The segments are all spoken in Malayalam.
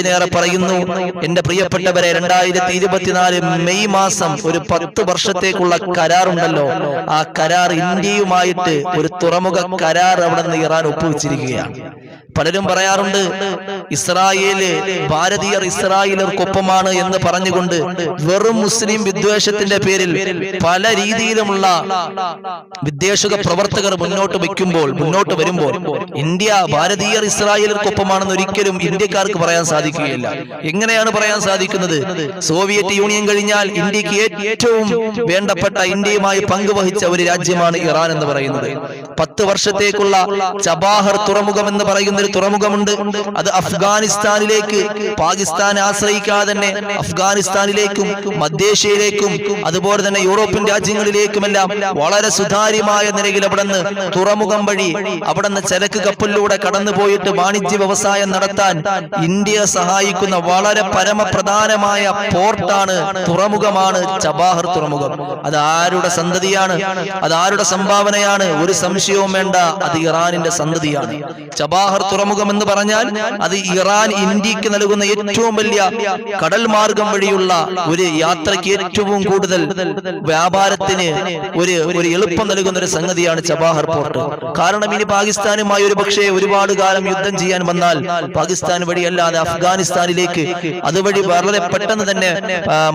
എന്തിനേറെ പറയുന്നു എന്റെ പ്രിയപ്പെട്ടവരെ രണ്ടായിരത്തി ഇരുപത്തിനാല് മെയ് മാസം ഒരു പത്ത് വർഷത്തേക്കുള്ള കരാറുണ്ടല്ലോ. ആ കരാർ ഇന്ത്യയുമായിട്ട് ഒരു തുറമുഖ കരാർ അവിടെ നിന്ന് ഇറാൻ ഒപ്പുവെച്ചിരിക്കുകയാണ്. പലരും പറയാറുണ്ട് ഇസ്രായേൽ ഭാരതീയർ ഇസ്രായേലർക്കൊപ്പമാണ് എന്ന് പറഞ്ഞുകൊണ്ട് വെറും മുസ്ലിം വിദ്വേഷത്തിന്റെ പേരിൽ പല രീതിയിലുമുള്ള വിദ്വേഷക പ്രവർത്തകർ മുന്നോട്ട് വയ്ക്കുമ്പോൾ മുന്നോട്ട് വരുമ്പോൾ ഇന്ത്യ ഭാരതീയർ ഇസ്രായേലർക്കൊപ്പമാണെന്ന് ഒരിക്കലും ഇന്ത്യക്കാർക്ക് പറയാൻ സാധിക്കുകയില്ല. എങ്ങനെയാണ് പറയാൻ സാധിക്കുന്നത്? സോവിയറ്റ് യൂണിയൻ കഴിഞ്ഞാൽ ഇന്ത്യയ്ക്ക് ഏറ്റവും വേണ്ടപ്പെട്ട ഇന്ത്യയുമായി പങ്കുവഹിച്ച ഒരു രാജ്യമാണ് ഇറാൻ എന്ന് പറയുന്നത്. പത്ത് വർഷത്തേക്കുള്ള ചബാഹർ തുറമുഖം എന്ന് പറയുന്ന ഒരു തുറമുഖമുണ്ട്. അത് അഫ്ഗാനിസ്ഥാനിലേക്ക് പാകിസ്ഥാൻ ആശ്രയിക്കാതെ തന്നെ അഫ്ഗാനിസ്ഥാനിലേക്കും മധ്യേഷ്യയിലേക്കും അതുപോലെ തന്നെ യൂറോപ്യൻ രാജ്യങ്ങളിലേക്കുമെല്ലാം വളരെ സുതാര്യമായ നിലയിൽ അവിടെ നിന്ന് തുറമുഖം വഴി അവിടെ നിന്ന് ചരക്ക് കപ്പലിലൂടെ കടന്നു പോയിട്ട് വാണിജ്യ വ്യവസായം നടത്താൻ ഇന്ത്യ സഹായിക്കുന്ന വളരെ പരമപ്രധാനമായ പോർട്ടാണ് തുറമുഖമാണ് ചബാഹർ തുറമുഖം. അത് ആരുടെ സന്തതിയാണ്? അത് ആരുടെ സംഭാവനയാണ്? ഒരു സംശയവും വേണ്ട അത് ഇറാനിന്റെ സന്തതിയാണ്. ചബാഹർ തുറമുഖം എന്ന് പറഞ്ഞാൽ അത് ഇറാൻ ഇന്ത്യയ്ക്ക് നൽകുന്ന ഏറ്റവും വലിയ കടൽ മാർഗം വഴിയുള്ള ഒരു യാത്രയ്ക്ക് ഏറ്റവും കൂടുതൽ വ്യാപാരത്തിന് ഒരു ഒരു എളുപ്പം നൽകുന്ന ഒരു സംഗതിയാണ് ചബാഹർ പോർട്ട്. കാരണം ഇനി പാകിസ്ഥാനുമായി ഒരു പക്ഷേ ഒരുപാട് കാലം യുദ്ധം ചെയ്യാൻ വന്നാൽ പാകിസ്ഥാൻ വഴിയല്ലാതെ അഫ്ഗാനിസ്ഥാനിലേക്ക്. അതുവഴി വളരെ പെട്ടെന്ന് തന്നെ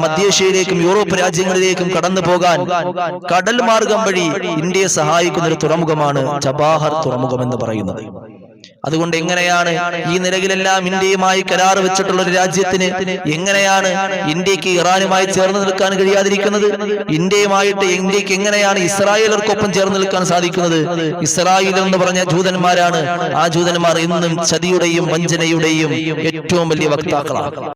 മധ്യേഷ്യയിലേക്കും യൂറോപ്പ് രാജ്യങ്ങളിലേക്കും കടന്നു പോകാൻ കടൽ മാർഗം വഴി ഇന്ത്യയെ സഹായിക്കുന്ന ഒരു തുറമുഖമാണ് ചബാഹർ തുറമുഖം എന്ന് പറയുന്നത്. അതുകൊണ്ട് എങ്ങനെയാണ് ഈ നിലയിലെല്ലാം ഇന്ത്യയുമായി കരാർ വെച്ചിട്ടുള്ള ഒരു രാജ്യത്തിന് എങ്ങനെയാണ് ഇന്ത്യയ്ക്ക് ഇറാനുമായി ചേർന്ന് നിൽക്കാൻ കഴിയാതിരിക്കുന്നത്? ഇന്ത്യയുമായിട്ട് ഇന്ത്യയ്ക്ക് എങ്ങനെയാണ് ഇസ്രായേലർക്കൊപ്പം ചേർന്ന് നിൽക്കാൻ സാധിക്കുന്നത്? ഇസ്രായേൽ എന്ന് പറഞ്ഞ ജൂതന്മാരാണ്. ആ ജൂതന്മാർ ഇന്നും ചതിയുടെയും വഞ്ചനയുടെയും ഏറ്റവും വലിയ വക്താക്കളാണ്.